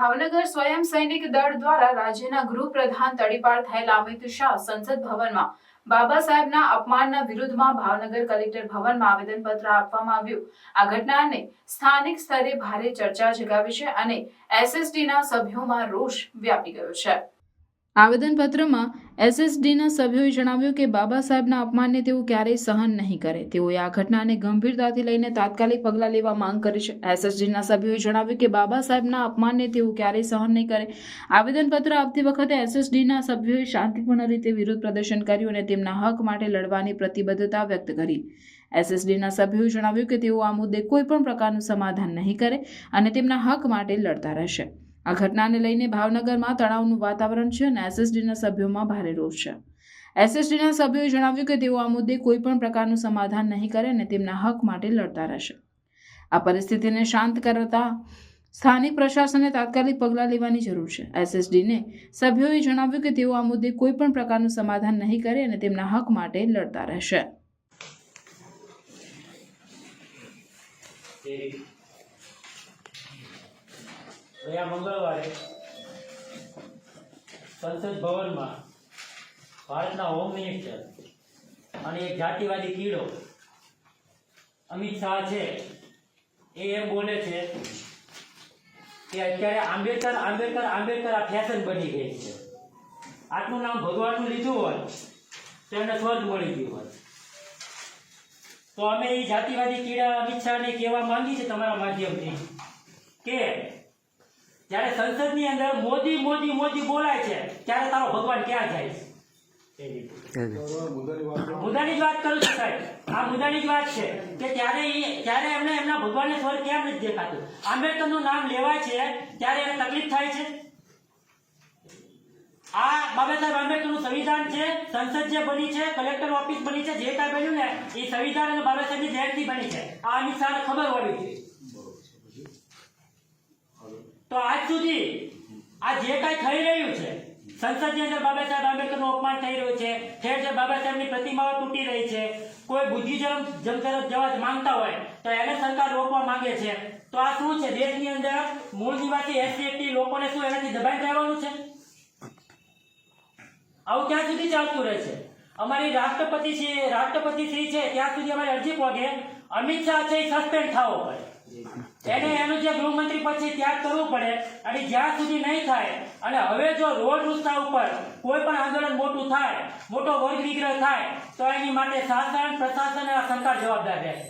ભાવનગર સ્વયં સૈનિક દળ દ્વારા રાજ્યના ગૃહપ્રધાન તડીપાર થયેલા અમિત શાહ સંસદ ભવનમાં બાબા સાહેબના અપમાનના વિરુદ્ધમાં ભાવનગર કલેક્ટર ભવનમાં આવેદનપત્ર આપવામાં આવ્યું. આ ઘટનાને સ્થાનિક સ્તરે ભારે ચર્ચા જગાવી છે અને એસએસડીના સભ્યોમાં રોષ વ્યાપી ગયો છે. આવેદનપત્રમાં એસએસડીના સભ્યોએ જણાવ્યું કે બાબા સાહેબના અપમાનને તેઓ ક્યારેય સહન નહીં કરે. તેઓએ આ ઘટનાને ગંભીરતાથી લઈને તાત્કાલિક પગલાં લેવા માંગ કરી છે. એસએસડીના સભ્યોએ જણાવ્યું કે બાબા સાહેબના અપમાનને તેઓ ક્યારેય સહન નહીં કરે. આવેદનપત્ર આપતી વખતે એસએસડીના સભ્યોએ શાંતિપૂર્ણ રીતે વિરોધ પ્રદર્શન કર્યું અને તેમના હક માટે લડવાની પ્રતિબદ્ધતા વ્યક્ત કરી. એસએસડીના સભ્યોએ જણાવ્યું કે તેઓ આ મુદ્દે કોઈ પણ પ્રકારનું સમાધાન નહીં કરે અને તેમના હક માટે લડતા રહેશે. આ ઘટનાને લઈને ભાવનગરમાં તણાવનું વાતાવરણ છે અને એસએસડીના સભ્યોમાં ભારે રોષ છે. એસએસડીના સભ્યોએ જણાવ્યું કે તેઓ આ મુદ્દે કોઈ પણ પ્રકારનું સમાધાન નહીં કરે અને તેમના હક માટે લડતા રહેશે. આ પરિસ્થિતિને શાંત કરતા સ્થાનિક પ્રશાસને તાત્કાલિક પગલાં લેવાની જરૂર છે. એસએસડીને સભ્યોએ જણાવ્યું કે તેઓ આ મુદ્દે કોઈ પણ પ્રકારનું સમાધાન નહીં કરે અને તેમના હક માટે લડતા રહેશે. ગયા મંગળવારે સંસદ ભવનમાં ભારતના હોમ મિનિસ્ટર અને એક જાતિવાદી કીડો અમિત શાહ છે, એ એમ બોલે છે કે અત્યારે આંબેડકર આંબેડકર આંબેડકર આ ફેશન બની ગઈ છે. આટલું નામ ભગવાનનું લીધું હોય, તો એમને સ્વર્ગ મળી ગયું હોય. તો અમે એ જાતિવાદી કીડા અમિત શાહને કહેવા માંગી છે તમારા માધ્યમથી કે જ્યારે સંસદની અંદર મોદી મોદી મોદી બોલાય છે ત્યારે તારો ભગવાન ક્યાં જાય મુદ્દાની જ વાત કરું છું સાહેબ. આ મુદ્દાની જ વાત છે કે ત્યારે ત્યારે એમને એમના ભગવાનને સ્વર કેમ નથી દેખાતું? આંબેડકરનું નામ લેવાય છે ત્યારે એને તકલીફ થાય છે? આ બાબા સાહેબ આંબેડકરનું સંવિધાન છે સંસદ જે બની છે કલેક્ટર ઓફિસ બની છે જે કાંઈ બન્યું ને એ સંવિધાન અને બાબા સાહેબની જયંતિ બની છે. આ અમિત શાહને ખબર હોવી જોઈએ તો આજ સુધી આ જે કાંઈ થઈ રહ્યું છે સંસદની અંદર બાબા સાહેબ આંબેડકરનું અપમાન થઈ રહ્યું છે, ઠેર ઠેર બાબા સાહેબની પ્રતિમાઓ તૂટી રહી છે, કોઈ બુદ્ધિજમ જમ તરફ જવા માંગતા હોય, તો એને સરકાર રોકવા માંગે છે. તો આ શું છે? દેશની અંદર મૂળ નિવાસી એસટી લોકોને શું એનાથી દબાઈ રહેવાનું છે? આવું ક્યાં સુધી ચાલતું રહેશે અમારી રાષ્ટ્રપતિ છે રાષ્ટ્રપતિ શ્રી છે, ત્યાં સુધી અમારી અરજી પહોંચે. અમિત શાહ છે એ સસ્પેન્ડ થવો પડે. એને એનું જે ગૃહમંત્રી પછી ત્યાગ કરવું પડે અને જ્યાં સુધી નહીં થાય અને હવે જો રોડ રસ્તા ઉપર કોઈ પણ આંદોલન મોટું થાય મોટો વર્ગ વિગ્રહ થાય તો એની માટે શાસન પ્રશાસન અને આ સરકાર જવાબદાર રહેશે.